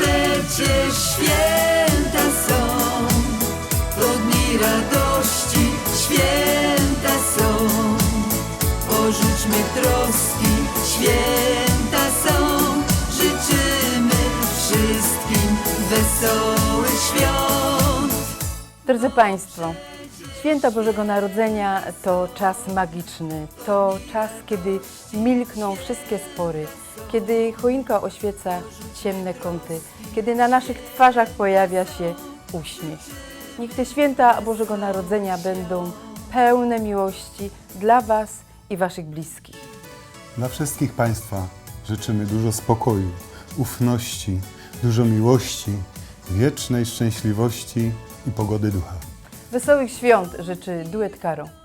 Życie święta są, to dni radości, święta są. Porzućmy troski, święta są. Życzymy wszystkim wesołych świąt. Drodzy Państwo, Święta Bożego Narodzenia to czas magiczny, to czas, kiedy milkną wszystkie spory, kiedy choinka oświeca ciemne kąty, kiedy na naszych twarzach pojawia się uśmiech. Niech te święta Bożego Narodzenia będą pełne miłości dla Was i Waszych bliskich. Dla wszystkich Państwa życzymy dużo spokoju, ufności, dużo miłości, wiecznej szczęśliwości i pogody ducha. Wesołych świąt życzy duet Karo.